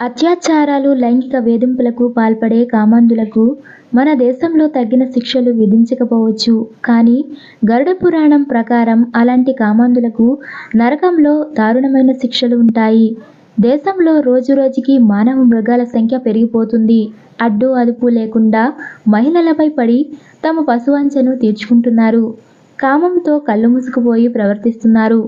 అత్యాచారాలు లైంగిక వేధింపులకు పాల్పడే కామాంధులకు మన దేశంలో తగిన శిక్షలు విధించకపోవచ్చు. కానీ గరుడ పురాణం ప్రకారం అలాంటి కామాంధులకు నరకంలో దారుణమైన శిక్షలు ఉంటాయి. దేశంలో రోజురోజుకి మానవ మృగాల సంఖ్య పెరిగిపోతుంది. అడ్డు అదుపు లేకుండా మహిళలపై పడి తమ పశువంచను తీర్చుకుంటున్నారు. కామంతో కళ్ళు మూసుకుపోయి ప్రవర్తిస్తున్నారు.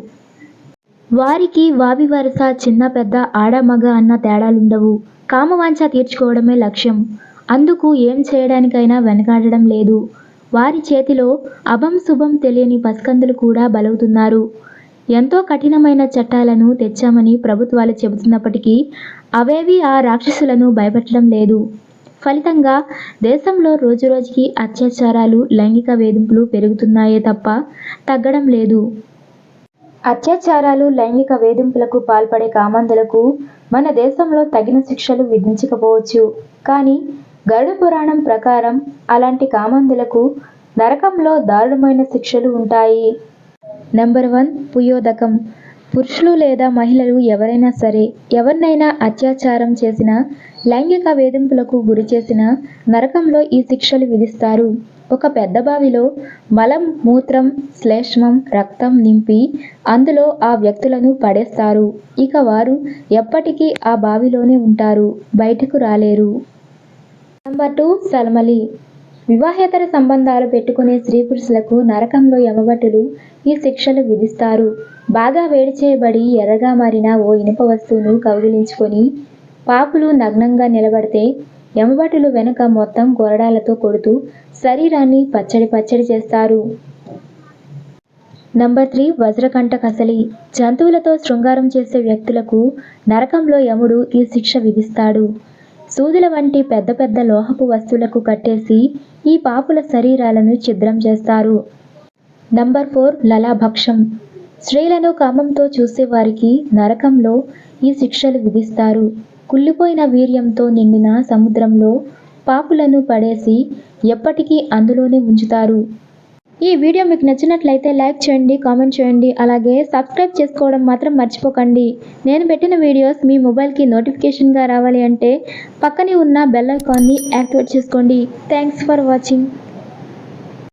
వారికి వావి వరస చిన్న పెద్ద ఆడ మగ అన్న తేడాలుండవు. కామవాంఛ తీర్చుకోవడమే లక్ష్యం. అందుకు ఏం చేయడానికైనా వెనకాడడం లేదు. వారి చేతిలో అభం శుభం తెలియని పసికందులు కూడా బలవుతున్నారు. ఎంతో కఠినమైన చట్టాలను తెచ్చామని ప్రభుత్వాలు చెబుతున్నప్పటికీ అవేవి ఆ రాక్షసులను భయపెట్టడం లేదు. ఫలితంగా దేశంలో రోజురోజుకి అత్యాచారాలు లైంగిక వేధింపులు పెరుగుతున్నాయే తప్ప తగ్గడం లేదు. అత్యాచారాలు లైంగిక వేధింపులకు పాల్పడే కామందులకు మన దేశంలో తగిన శిక్షలు విధించకపోవచ్చు. కానీ గరుడ పురాణం ప్రకారం అలాంటి కామందులకు నరకంలో దారుణమైన శిక్షలు ఉంటాయి. నెంబర్ వన్ పుయోదకం. పురుషులు లేదా మహిళలు ఎవరైనా సరే ఎవరినైనా అత్యాచారం చేసిన లైంగిక వేధింపులకు గురి చేసిన నరకంలో ఈ శిక్షలు విధిస్తారు. ఒక పెద్ద బావిలో మలం మూత్రం శ్లేష్మం రక్తం నింపి అందులో ఆ వ్యక్తులను పడేస్తారు. ఇక వారు ఎప్పటికీ ఆ బావిలోనే ఉంటారు బయటకు రాలేరు. నెంబర్ టూ సల్మలి. వివాహేతర సంబంధాలు పెట్టుకునే స్త్రీ పురుషులకు నరకంలో యమభటులు ఈ శిక్షలు విధిస్తారు. బాగా వేడి చేయబడి ఎర్రగా మారిన ఓ ఇనుప వస్తువును కౌగిలించుకొని పాపులు నగ్నంగా నిలబడితే యమభటులు వెనుక మొత్తం గొరడాలతో కొడుతూ శరీరాన్ని పచ్చడి పచ్చడి చేస్తారు. నంబర్ త్రీ వజ్రకంఠ కసలి. జంతువులతో శృంగారం చేసే వ్యక్తులకు నరకంలో యముడు ఈ శిక్ష విధిస్తాడు. సూదుల వంటి పెద్ద పెద్ద లోహపు వస్తువులకు కట్టేసి ఈ పాపుల శరీరాలను ఛిద్రం చేస్తారు. నంబర్ ఫోర్ లలాభక్షం. స్త్రీలను కామంతో చూసేవారికి నరకంలో ఈ శిక్షలు విధిస్తారు. కుళ్ళిపోయిన వీర్యంతో నిండిన సముద్రంలో పాపులను పడేసి ఎప్పటికీ అందులోనే ఉంచుతారు. ఈ వీడియో మీకు నచ్చినట్లయితే లైక్ చేయండి కామెంట్ చేయండి అలాగే సబ్స్క్రైబ్ చేసుకోవడం మాత్రం మర్చిపోకండి. నేను పెట్టిన వీడియోస్ మీ మొబైల్కి నోటిఫికేషన్గా రావాలి అంటే పక్కనే ఉన్న బెల్ ఐకాన్ని యాక్టివేట్ చేసుకోండి. Thanks for watching.